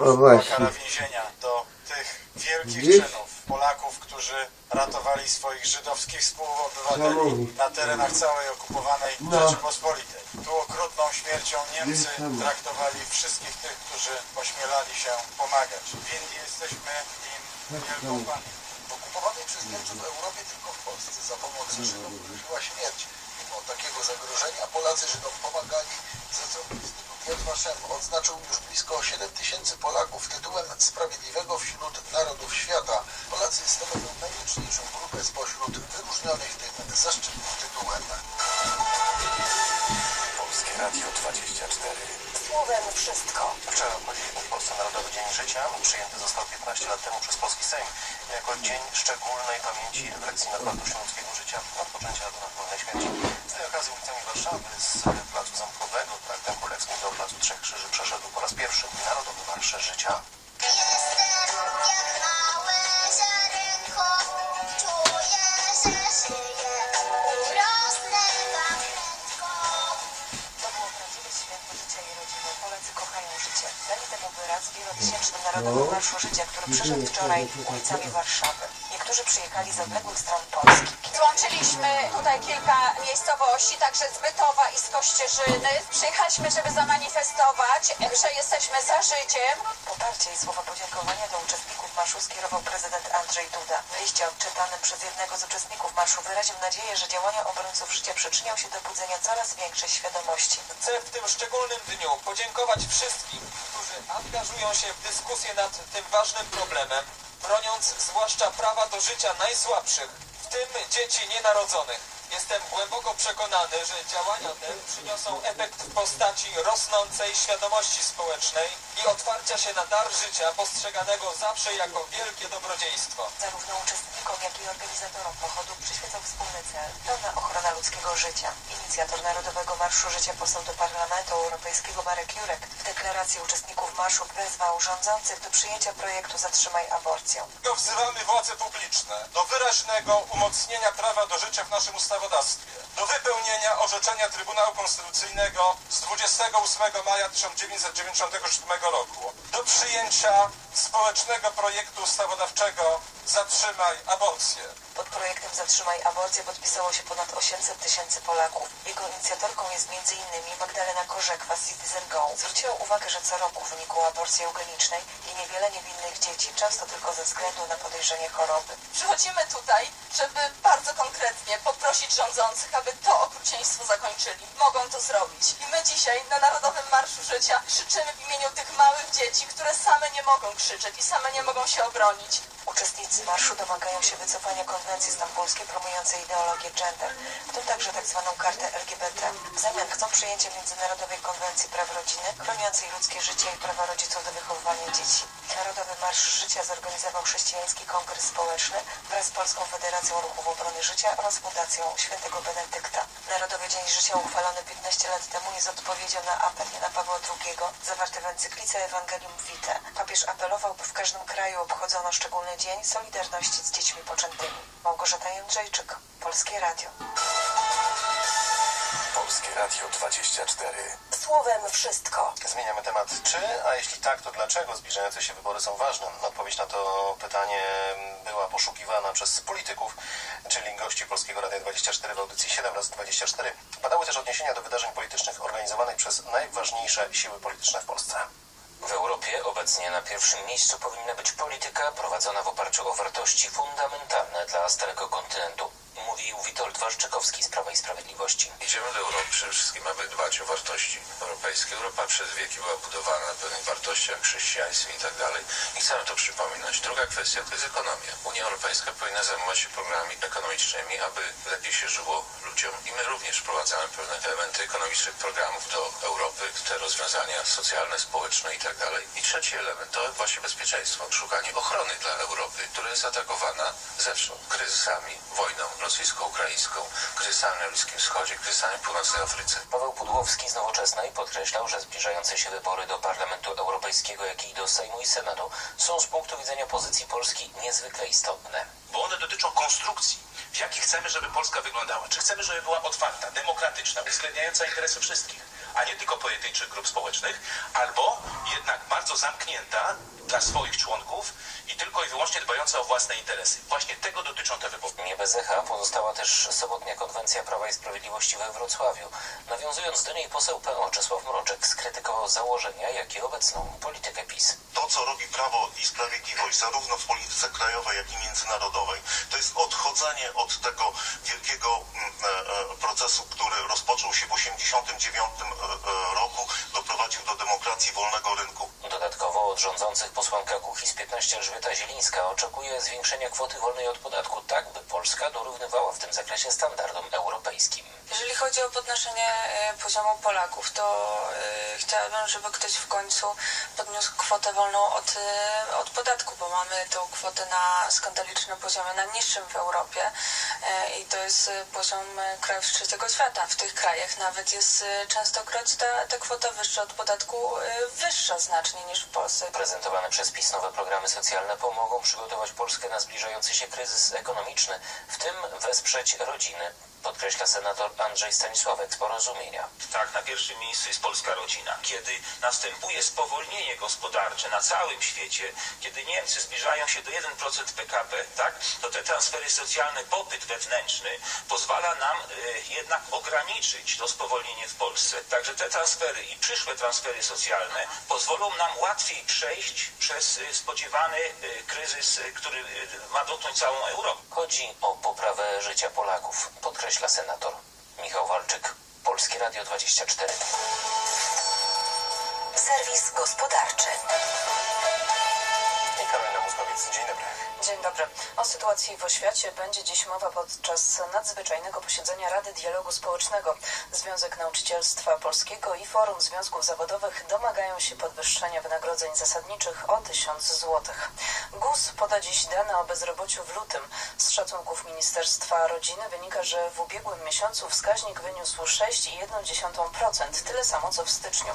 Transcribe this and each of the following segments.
O, właśnie. kara więzienia do tych wielkich Widzisz? czynów Polaków, którzy ratowali swoich żydowskich współobywateli na terenach całej okupowanej No. Rzeczypospolitej. Tu okrutną śmiercią Niemcy traktowali wszystkich tych, którzy ośmielali się pomagać. Winni jesteśmy im wielką pamięć. W okupowanej przez Niemców Europie tylko w Polsce za pomoc Żydom groziła śmierć. Mimo takiego zagrożenia Polacy Żydom pomagali za co Vashem odznaczył już blisko 7 tysięcy Polaków tytułem Sprawiedliwego wśród Narodów Świata. Polacy stanowią najliczniejszą grupę spośród wyróżnionych tym zaszczytnym tytułem. Polskie Radio 24. Słowem wszystko. Wczoraj obchodziliśmy w Polsce Narodowy Dzień Życia. Przyjęty został 15 lat temu przez Polski Sejm jako dzień szczególnej pamięci i refleksji nad wartością ludzkiego życia od poczęcia do naturalnej śmierci. Z tej okazji ulicami Warszawy z Krzyży przeszedł po raz pierwszy Narodowy Marsz Życia. Dali temu wyraz wielotysięczny Narodowy Marszu Życia, który przyszedł wczoraj ulicami Warszawy. Niektórzy przyjechali z odległych stron Polski. Złączyliśmy tutaj kilka miejscowości, także z Bytowa i z Kościerzyny. Przyjechaliśmy, żeby zamanifestować, że jesteśmy za życiem. Poparcie i słowa podziękowania do uczestników marszu skierował prezydent Andrzej Duda. W liście odczytanym przez jednego z uczestników marszu wyraził nadzieję, że działania obrońców życia przyczynią się do budzenia coraz większej świadomości. Chcę w tym szczególnym dniu podziękować wszystkim, którzy angażują się w dyskusję nad tym ważnym problemem, broniąc zwłaszcza prawa do życia najsłabszych, w tym dzieci nienarodzonych. Jestem głęboko przekonany, że działania te przyniosą efekt w postaci rosnącej świadomości społecznej i otwarcia się na dar życia postrzeganego zawsze jako wielkie dobrodziejstwo. Zarówno uczestnikom, jak i organizatorom pochodu przyświecał wspólny cel – pełna ochrona ludzkiego życia. Inicjator Narodowego Marszu Życia poseł do Parlamentu Europejskiego Marek Jurek w deklaracji uczestników marszu wezwał rządzących do przyjęcia projektu Zatrzymaj aborcję. Wzywamy władze publiczne do wyraźnego umocnienia prawa do życia w naszym ustawodawstwie, do wypełnienia orzeczenia Trybunału Konstytucyjnego z 28 maja 1997 roku, do przyjęcia społecznego projektu ustawodawczego Zatrzymaj aborcję. Pod projektem Zatrzymaj aborcję podpisało się ponad 800 tysięcy Polaków. Jego inicjatorką jest m.in. Magdalena Korzekwa z Citizen Go. Zwróciła uwagę, że co roku w wyniku aborcji eugenicznej ginie wiele niewinnych dzieci, często tylko ze względu na podejrzenie choroby. Przychodzimy tutaj, żeby bardzo konkretnie poprosić rządzących, aby to okrucieństwo zakończyli. Mogą to zrobić. I my dzisiaj na Narodowym Marszu Życia krzyczymy w imieniu tych małych dzieci, które same nie mogą krzyczeć i same nie mogą się obronić. Uczestnicy marszu domagają się wycofania konwencji stambulskiej promującej ideologię gender, w tym także tzw. kartę LGBT. W zamian chcą przyjęcia Międzynarodowej Konwencji Praw Rodziny, chroniącej ludzkie życie i prawa rodziców do wychowywania dzieci. Narodowy Marsz Życia zorganizował Chrześcijański Kongres Społeczny wraz z Polską Federacją Ruchów Obrony Życia oraz Fundacją Świętego Benedykta. Narodowy Dzień Życia uchwalony 15 lat temu jest odpowiedzią na apel Jana Pawła II zawarty w encyklice Evangelium Vitae. Papież apelował, by w każdym kraju obchodzono szczególny dzień Solidarności z dziećmi poczętymi. Małgorzata Jędrzejczyk, Polskie Radio. Polskie Radio 24. Słowem wszystko. Zmieniamy temat. Czy, a jeśli tak, to dlaczego zbliżające się wybory są ważne? Odpowiedź na to pytanie była poszukiwana przez polityków, czyli gości Polskiego Radia 24 w audycji 7 razy 24 Padały też odniesienia do wydarzeń politycznych organizowanych przez najważniejsze siły polityczne w Polsce. W Europie obecnie na pierwszym miejscu powinna być polityka prowadzona w oparciu o wartości fundamentalne dla starego kontynentu, mówił Witold Waszczykowski z Prawa i Sprawiedliwości. Idziemy do Europy przede wszystkim, aby dbać o wartości europejskie. Europa przez wieki była budowana na pewnych wartościach, chrześcijaństwie i tak dalej. I chcemy to przypominać. Druga kwestia to jest ekonomia. Unia Europejska powinna zajmować się programami ekonomicznymi, aby lepiej się żyło ludziom. I my również wprowadzamy pewne elementy ekonomicznych programów do Europy, te rozwiązania socjalne, społeczne i tak dalej. I trzeci element to właśnie bezpieczeństwo, szukanie ochrony dla Europy, która jest atakowana zewsząd kryzysami, wojną rosyjsko-ukraińską, kryzysami na Bliskim Wschodzie, kryzysami w północnej Afryce. Paweł Pudłowski z Nowoczesnej podkreślał, że zbliżające się wybory do Parlamentu Europejskiego, jak i do Sejmu i Senatu są z punktu widzenia pozycji Polski niezwykle istotne. bo one dotyczą konstrukcji, w jakiej chcemy, żeby Polska wyglądała. Czy chcemy, żeby była otwarta, demokratyczna, uwzględniająca interesy wszystkich, a nie tylko pojedynczych grup społecznych, albo jednak bardzo zamknięta dla swoich członków i tylko i wyłącznie dbająca o własne interesy. Właśnie tego dotyczą te wybory. Nie bez echa pozostała też sobotnia konwencja Prawa i Sprawiedliwości we Wrocławiu. Nawiązując do niej poseł PO Czesław Mroczek skrytykował założenia, jak i obecną politykę PiS. To, co robi Prawo i Sprawiedliwość, zarówno w polityce krajowej, jak i międzynarodowej, to jest odchodzenie od tego wielkiego mm, e, e, procesu, który rozpoczął się w 1989 roku, doprowadził do demokracji wolnego rynku. Dodatkowo od rządzących posłanka Kuchis 15 Elżbieta Zielińska oczekuje zwiększenia kwoty wolnej od podatku tak, by Polska dorównywała w tym zakresie standardom europejskim. Jeżeli chodzi o podnoszenie e, poziomu Polaków, to e, chciałabym, żeby ktoś w końcu podniósł kwotę wolną od, e, od podatku, bo mamy tą kwotę na skandalicznym poziomie, najniższym w Europie i to jest poziom krajów trzeciego świata. W tych krajach nawet jest częstokroć ta, ta kwota wyższa od podatku, wyższa znacznie niż w Polsce. Prezentowane przez PiS nowe programy socjalne pomogą przygotować Polskę na zbliżający się kryzys ekonomiczny, w tym wesprzeć rodziny, podkreśla senator Andrzej Stanisławek z Porozumienia. Tak, na pierwszym miejscu jest polska rodzina. Kiedy następuje spowolnienie gospodarcze na całym świecie, kiedy Niemcy zbliżają się do 1% PKB, tak, to te transfery socjalne, popyt wewnętrzny pozwala nam e, jednak ograniczyć to spowolnienie w Polsce. Także te transfery i przyszłe transfery socjalne pozwolą nam łatwiej przejść przez e, spodziewany e, kryzys, który ma dotknąć całą Europę. Chodzi o poprawę życia Polaków, podkreśla senator Michał Walczyk, Polskie Radio 24. Serwis gospodarczy. I Karolina Muskowiec, dzień dobry. Dzień dobry. O sytuacji w oświacie będzie dziś mowa podczas nadzwyczajnego posiedzenia Rady Dialogu Społecznego. Związek Nauczycielstwa Polskiego i Forum Związków Zawodowych domagają się podwyższenia wynagrodzeń zasadniczych o 1000 zł. GUS poda dziś dane o bezrobociu w lutym. Z szacunków Ministerstwa Rodziny wynika, że w ubiegłym miesiącu wskaźnik wyniósł 6,1%, tyle samo co w styczniu.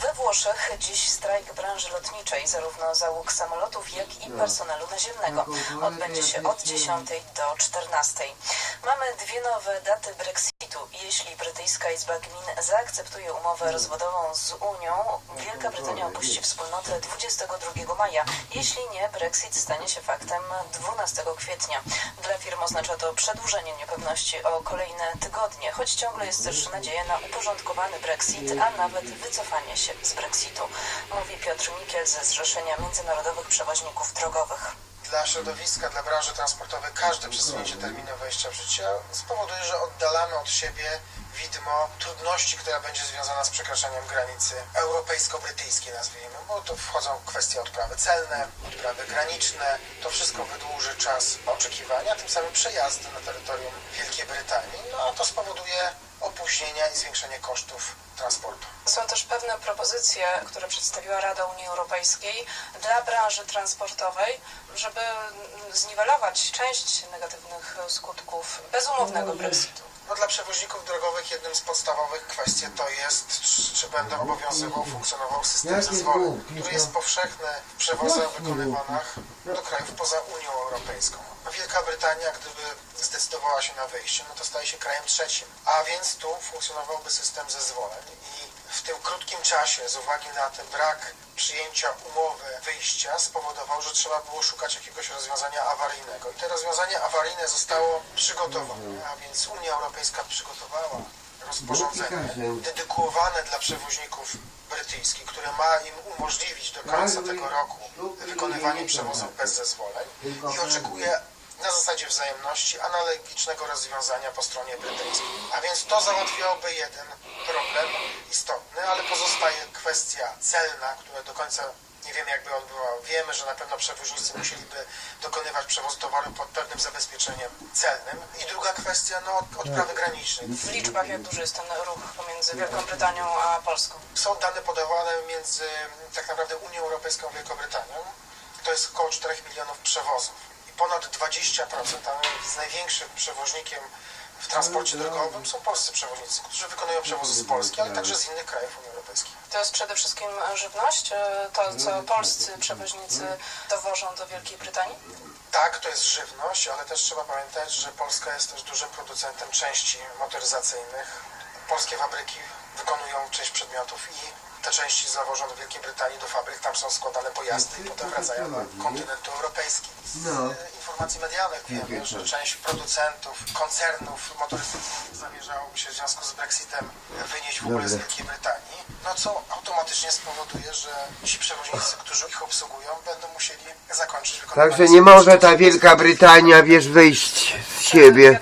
We Włoszech dziś strajk branży lotniczej, zarówno załóg samolotów, jak i personelu naziemnego. Odbędzie się od 10 do 14. Mamy dwie nowe daty Brexitu. Jeśli brytyjska Izba Gmin zaakceptuje umowę rozwodową z Unią, Wielka Brytania opuści wspólnotę 22 maja. Jeśli nie, Brexit stanie się faktem 12 kwietnia. Dla firm oznacza to przedłużenie niepewności o kolejne tygodnie, choć ciągle jest też nadzieja na uporządkowany Brexit, a nawet wycofanie się z Brexitu, mówi Piotr Mikiel ze Zrzeszenia Międzynarodowych Przewoźników Drogowych. Dla środowiska, dla branży transportowej każde przesunięcie terminu wejścia w życie spowoduje, że oddalamy od siebie widmo trudności, która będzie związana z przekraczaniem granicy europejsko-brytyjskiej, nazwijmy, bo to wchodzą kwestie odprawy celne, odprawy graniczne. To wszystko wydłuży czas oczekiwania, tym samym przejazdy na terytorium Wielkiej Brytanii, no a to spowoduje opóźnienia i zwiększenie kosztów transportu. Są też pewne propozycje, które przedstawiła Rada Unii Europejskiej dla branży transportowej, żeby zniwelować część negatywnych skutków bezumownego Brexitu. No, dla przewoźników drogowych jednym z podstawowych kwestii to jest, będą obowiązywał, funkcjonował system zezwoleń, który jest powszechny w przewozach wykonywanych do krajów poza Unią Europejską. No, Wielka Brytania, gdyby zdecydowała się na wyjście, no to staje się krajem trzecim, a więc tu funkcjonowałby system zezwoleń i w tym krótkim czasie, z uwagi na ten brak przyjęcia umowy wyjścia, spowodował, że trzeba było szukać jakiegoś rozwiązania awaryjnego. I to rozwiązanie awaryjne zostało przygotowane, a więc Unia Europejska przygotowała rozporządzenie dedykowane dla przewoźników brytyjskich, które ma im umożliwić do końca tego roku wykonywanie przewozów bez zezwoleń i oczekuje na zasadzie wzajemności analogicznego rozwiązania po stronie brytyjskiej. A więc to załatwiałoby jeden problem istotny, ale pozostaje kwestia celna, która do końca nie wiemy jakby odbyła. Wiemy, że na pewno przewoźnicy musieliby dokonywać przewozu towaru pod pewnym zabezpieczeniem celnym. I druga kwestia, no odprawy granicznej. W liczbach jak duży jest ten ruch pomiędzy Wielką Brytanią a Polską? Są dane podawane między tak naprawdę Unią Europejską a Wielką Brytanią. To jest około 4 milionów przewozów. I ponad 20%, a z największym przewoźnikiem w transporcie drogowym są polscy przewoźnicy, którzy wykonują przewozy z Polski, ale także z innych krajów Unii Europejskiej. To jest przede wszystkim żywność, e, to co polscy przewoźnicy dowożą do Wielkiej Brytanii? Tak, to jest żywność, ale też trzeba pamiętać, że Polska jest też dużym producentem części motoryzacyjnych. Polskie fabryki wykonują część przedmiotów i te części zawożą do Wielkiej Brytanii, do fabryk, tam są składane pojazdy i potem wracają na kontynent europejski. Z No. e, informacji medialnych wiemy, że część producentów, koncernów motoryzacyjnych zamierzałoby się w związku z Brexitem wynieść w ogóle z. Wielkiej Brytanii, no co automatycznie spowoduje, że ci przewoźnicy, którzy ich obsługują, będą musieli zakończyć wykonywanie Także nie może ta Wielka Brytania, wiesz, wyjść z siebie.